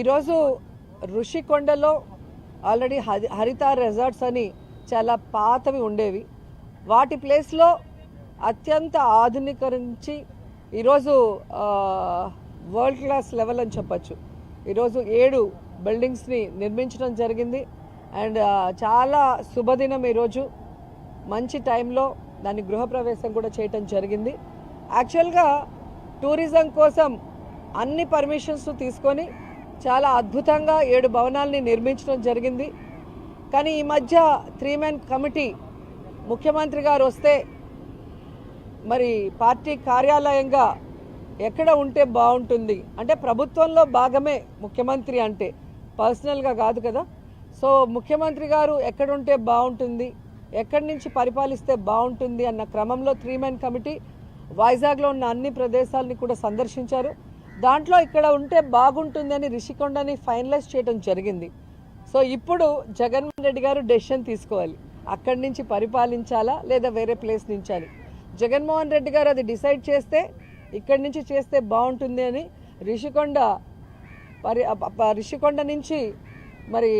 ఈరోజు ఋషికొండలో ఆల్రెడీ హరి హరిత రెసార్ట్స్ అని చాలా పాతవి ఉండేవి. వాటి ప్లేస్లో అత్యంత ఆధునీకరించి ఈరోజు వరల్డ్ క్లాస్ లెవెల్ అని చెప్పచ్చు. ఈరోజు ఏడు బిల్డింగ్స్ని నిర్మించడం జరిగింది. అండ్ చాలా శుభదినం ఈరోజు. మంచి టైంలో దాన్ని గృహప్రవేశం కూడా చేయటం జరిగింది. యాక్చువల్గా టూరిజం కోసం అన్ని పర్మిషన్స్ తీసుకొని చాలా అద్భుతంగా ఏడు భవనాల్ని నిర్మించడం జరిగింది. కానీ ఈ మధ్య త్రీ మెన్ కమిటీ ముఖ్యమంత్రి గారు వస్తే మరి పార్టీ కార్యాలయంగా ఎక్కడ ఉంటే బాగుంటుంది? అంటే ప్రభుత్వంలో భాగమే ముఖ్యమంత్రి అంటే పర్సనల్గా కాదు కదా. సో ముఖ్యమంత్రి గారు ఎక్కడుంటే బాగుంటుంది? ఎక్కడి నుంచి పరిపాలిస్తే బాగుంటుంది? అన్న క్రమంలో త్రీ మెన్ కమిటీ వైజాగ్లో ఉన్న అన్ని ప్రదేశాలని కూడా సందర్శించారు. దాంట్లో ఇక్కడ ఉంటే బాగుంటుందని రిషికొండని ఫైనలైజ్ చేయడం జరిగింది. సో ఇప్పుడు జగన్మోహన్ రెడ్డి గారు డెసిషన్ తీసుకోవాలి. అక్కడి నుంచి పరిపాలించాలా లేదా వేరే ప్లేస్ నుంచి అని జగన్మోహన్ రెడ్డి గారు అది డిసైడ్ చేస్తే ఇక్కడి నుంచి చేస్తే బాగుంటుంది అని రిషికొండ పరి రిషికొండ నుంచి మరి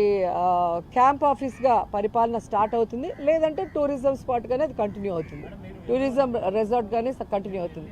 క్యాంప్ ఆఫీస్గా పరిపాలన స్టార్ట్ అవుతుంది. లేదంటే టూరిజం స్పాట్గానే అది కంటిన్యూ అవుతుంది. టూరిజం రిసార్ట్గానే కంటిన్యూ అవుతుంది.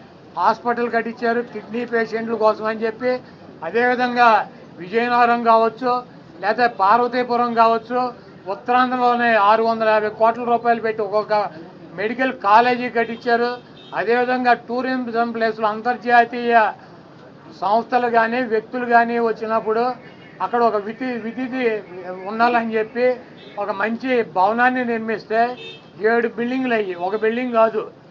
హాస్పిటల్ కట్టించారు కిడ్నీ పేషెంట్ల కోసం అని చెప్పి. అదేవిధంగా విజయనగరం కావచ్చు లేదా పార్వతీపురం కావచ్చు ఉత్తరాంధ్రలోనే ఆరు వందల యాభై కోట్ల రూపాయలు పెట్టి ఒక్కొక్క మెడికల్ కాలేజీ కట్టించారు. అదేవిధంగా టూరిజం ప్లేస్లో అంతర్జాతీయ సంస్థలు కానీ వ్యక్తులు కానీ వచ్చినప్పుడు అక్కడ ఒక విధి విధిది ఉండాలని చెప్పి ఒక మంచి భవనాన్ని నిర్మిస్తే ఏడు బిల్డింగ్లు అయ్యి ఒక బిల్డింగ్ కాదు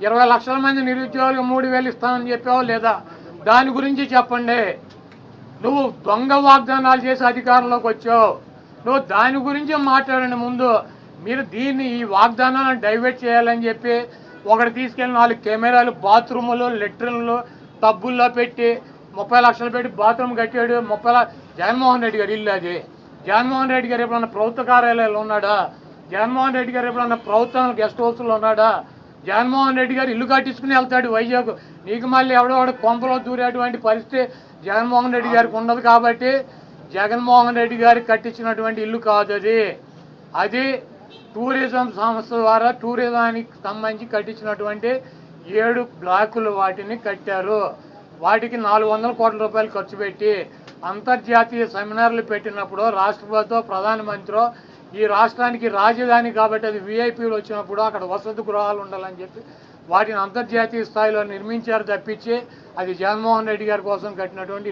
ఇరవై లక్షల మంది నిరుద్యోగులకు మూడు వేలు ఇస్తానని చెప్పావు లేదా? దాని గురించి చెప్పండి. నువ్వు దొంగ వాగ్దానాలు చేసి అధికారంలోకి వచ్చావు. నువ్వు దాని గురించి మాట్లాడండి ముందు. మీరు దీన్ని ఈ వాగ్దానాలను డైవర్ట్ చేయాలని చెప్పి ఒకటి తీసుకెళ్ళి నాలుగు కెమెరాలు బాత్రూములు లెట్రిన్లు టబ్బుల్లో పెట్టి ముప్పై లక్షలు పెట్టి బాత్రూమ్ కట్టాడు. ముప్పై జగన్మోహన్ రెడ్డి గారు ఇల్లు అది. జగన్మోహన్ రెడ్డి గారు ఎప్పుడన్నా ప్రభుత్వ కార్యాలయాలు ఉన్నాడా? జగన్మోహన్ రెడ్డి గారు ఎప్పుడన్నా ప్రభుత్వం గెస్ట్ హౌస్లో ఉన్నాడా? జగన్మోహన్ రెడ్డి గారు ఇల్లు కట్టించుకుని వెళ్తాడు వైజాగ్. నీకు మళ్ళీ ఎవడో కొంపలో దూరేటువంటి పరిస్థితి జగన్మోహన్ రెడ్డి గారికి ఉండదు కాబట్టి జగన్మోహన్ రెడ్డి గారికి కట్టించినటువంటి ఇల్లు కాదు అది. అది టూరిజం సంస్థ ద్వారా టూరిజానికి సంబంధించి కట్టించినటువంటి ఏడు బ్లాకులు వాటిని కట్టారు. వాటికి నాలుగు వందల కోట్ల రూపాయలు ఖర్చు పెట్టి అంతర్జాతీయ సెమినార్లు పెట్టినప్పుడు రాష్ట్రపతితో ప్రధానమంత్రి ఈ రాష్ట్రానికి రాజధాని కాబట్టి అది విఐపీలు వచ్చినప్పుడు అక్కడ వసతి గృహాలు ఉండాలని చెప్పి వాటిని అంతర్జాతీయ స్థాయిలో నిర్మించారు తప్పించి అది జగన్మోహన్ రెడ్డి గారి కోసం కట్టినటువంటి